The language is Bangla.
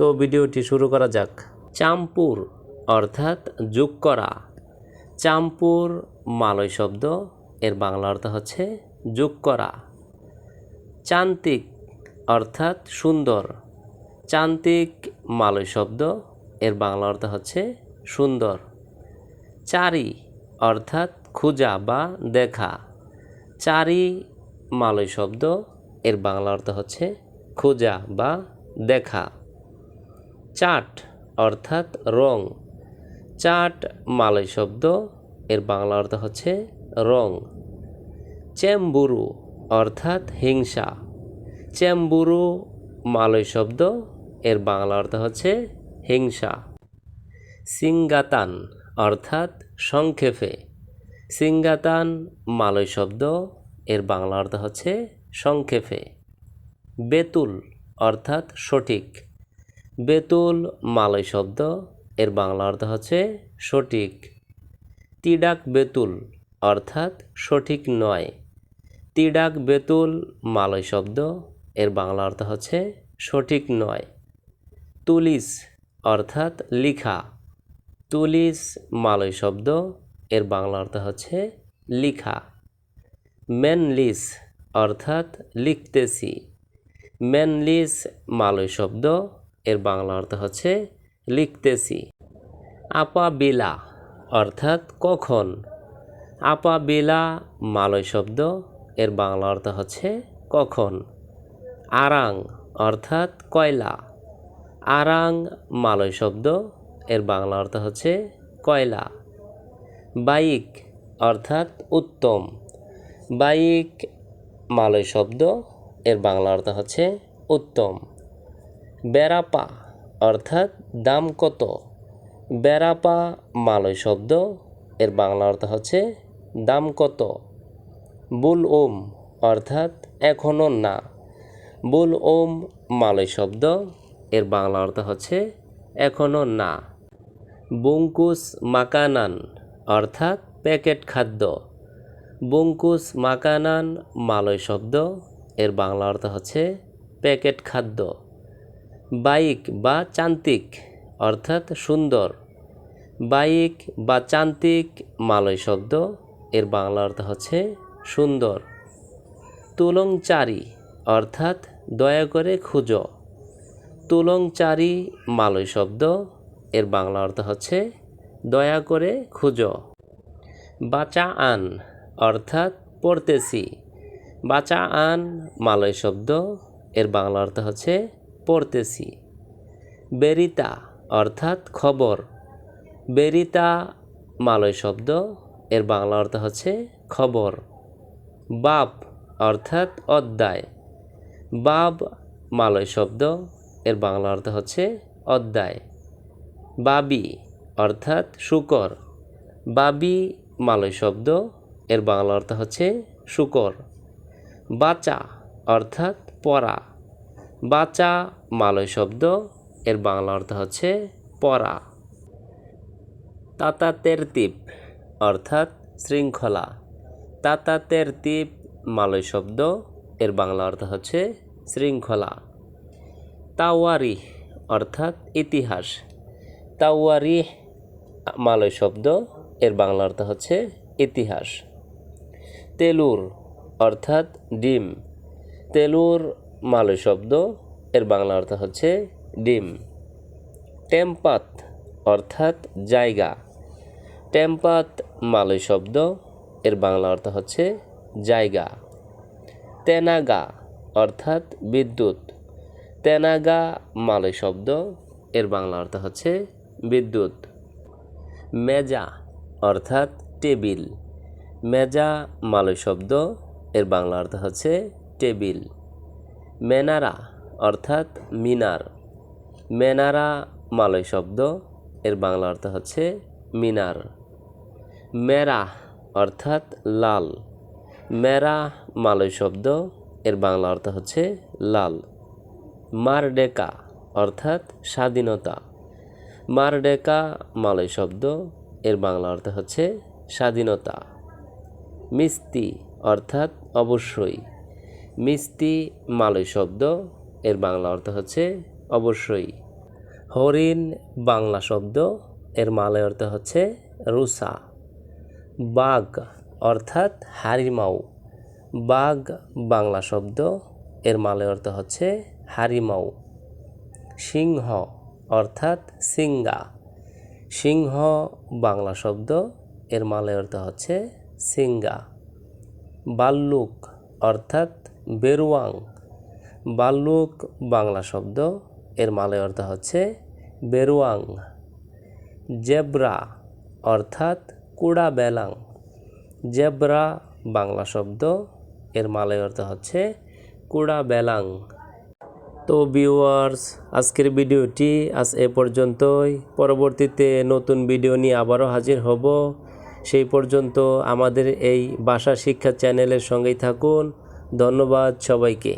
তো ভিডিওটি শুরু করা যাক। চাম্পুর, অর্থাৎ যোগ করা। চাম্পুর, মালয় শব্দ, এর বাংলা অর্থ হচ্ছে যোগ করা। চান্তিক, অর্থাৎ সুন্দর। চান্তিক, মালয় শব্দ, এর বাংলা অর্থ হচ্ছে সুন্দর। চারি, অর্থাৎ খুঁজা বা দেখা। চারি, মালয় শব্দ, এর বাংলা অর্থ হচ্ছে খোঁজা বা দেখা। চাট অর্থাৎ রং। চাট মালয় শব্দ, এর বাংলা অর্থ হচ্ছে রং। চেম্বুরু অর্থাৎ হিংসা। চেম্বুরু মালয় শব্দ, এর বাংলা অর্থ হচ্ছে হিংসা। সিঙ্গাতান অর্থাৎ সংক্ষেপে। সিঙ্গাতান মালয় শব্দ, এর বাংলা অর্থ হচ্ছে সংক্ষেপে। বেতুল অর্থাৎ সঠিক। বেতুল মালয় শব্দ, এর বাংলা অর্থ হচ্ছে সঠিক। তিডাক বেতুল অর্থাৎ সঠিক নয়। তিডাক বেতুল মালয় শব্দ, এর বাংলা অর্থ হচ্ছে সঠিক নয়। তুলিস অর্থাৎ লিখা। তুলিস মালয় শব্দ, এর বাংলা অর্থ হচ্ছে লিখা। মেনলিস অর্থাৎ লিখতেছি। মেনলিস মালয় শব্দ এর বাংলা অর্থ হচ্ছে লিখতেছি। আপা বেলা অর্থাৎ কখন? আপা বেলা মালয় শব্দ, এর বাংলা অর্থ হচ্ছে কখন। আরাং অর্থাৎ কয়লা। আরাং মালয় শব্দ, এর বাংলা অর্থ হচ্ছে কয়লা। বাইক অর্থাৎ উত্তম। বাইক মালয় শব্দ, এর বাংলা অর্থ হচ্ছে উত্তম। বেড়াপা, অর্থাৎ দাম কত? বেড়াপা মালয় শব্দ, এর বাংলা অর্থ হচ্ছে দাম কত। বুল ওম, অর্থাৎ এখনও না। বুল ওম মালয় শব্দ, এর বাংলা অর্থ হচ্ছে এখনও না। বঙ্কুস মাকানান, অর্থাৎ প্যাকেট খাদ্য। বঙ্কুস মাকানান মালয় শব্দ, এর বাংলা অর্থ হচ্ছে প্যাকেট খাদ্য। বাইক বা চান্তিক, অর্থাৎ সুন্দর। বাইক বা চান্তিক, মালয় শব্দ, এর বাংলা অর্থ হচ্ছে সুন্দর। তুলংচারি, অর্থাৎ দয়া করে খুঁজো। তুলংচারি, মালয় শব্দ, এর বাংলা অর্থ হচ্ছে দয়া করে খুঁজো। বাচা আন অর্থাৎ পড়তেছি। বাচা আন মালয় শব্দ, এর বাংলা অর্থ হচ্ছে পড়তেছি বেরিতা অর্থাৎ খবর। বেরিতা মালয় শব্দ, এর বাংলা অর্থ হচ্ছে খবর। বাপ অর্থাৎ অধ্যায়। বাব মালয় শব্দ, এর বাংলা অর্থ হচ্ছে অধ্যায়। বাবি অর্থাৎ শুকর। বাবি মালয় শব্দ, এর বাংলা অর্থ হচ্ছে শুকর। বাচা অর্থাৎ পড়া। বাচা মালয় শব্দ, এর বাংলা অর্থ হচ্ছে পরা তাতা তেরতিপ অর্থাৎ শৃঙ্খলা। তাতা তেরতিপ মালয় শব্দ, এর বাংলা অর্থ হচ্ছে শৃঙ্খলা। তাওয়ারি অর্থাৎ ইতিহাস। তাওয়ারি মালয় শব্দ, এর বাংলা অর্থ হচ্ছে ইতিহাস। তেলুর, অর্থাৎ ডিম। তেলুর, মালয় শব্দ এর বাংলা অর্থ হচ্ছে ডিম। টেম্পাত অর্থাৎ জায়গা। টেম্পাত মালয় শব্দ, এর বাংলা অর্থ হচ্ছে জায়গা। তেনাগা অর্থাৎ বিদ্যুৎ। তেনাগা মালয় শব্দ, এর বাংলা অর্থ হচ্ছে বিদ্যুৎ। মেজা অর্থাৎ টেবিল। মেজা মালয় শব্দ, এর বাংলা অর্থ হচ্ছে টেবিল। মেনারা অর্থাৎ মিনার। মেনারা মালয় শব্দ, এর বাংলা অর্থ হচ্ছে মিনার। মেরা অর্থাৎ লাল। মেরা মালয় শব্দ, এর বাংলা অর্থ হচ্ছে লাল। মারডেকা অর্থাৎ স্বাধীনতা। মারডেকা মালয় শব্দ, এর বাংলা অর্থ হচ্ছে স্বাধীনতা। মিস্তি অর্থাৎ অবশ্যই। মিস্তি মালয় শব্দ এর বাংলা অর্থ হচ্ছে অবশ্যই। হরিণ বাংলা শব্দ, এর মালয় অর্থ হচ্ছে রুসা। বাঘ অর্থাৎ হারিমাও বাঘ বাংলা শব্দ, এর মালয় অর্থ হচ্ছে হারিমাও সিংহ অর্থাৎ সিঙ্গা সিংহ বাংলা শব্দ, এর মালয় অর্থ হচ্ছে সিঙ্গা বাল্লুক অর্থাৎ বেরুয়াং। বাল্লুক বাংলা শব্দ, এর মালয় অর্থ হচ্ছে বেরুয়াং। জেব্রা অর্থাৎ কুড়া বেলাং। জেব্রা বাংলা শব্দ, এর মালয় অর্থ হচ্ছে কুড়া বেলাং। তো ভিউয়ার্স আজকের ভিডিওটি আজ এ পর্যন্তই। পরবর্তীতে নতুন ভিডিও নিয়ে আবারও হাজির হব। সেই পর্যন্ত আমাদের এই ভাষা শিক্ষা চ্যানেলের সঙ্গেই থাকুন। ধন্যবাদ সবাইকে।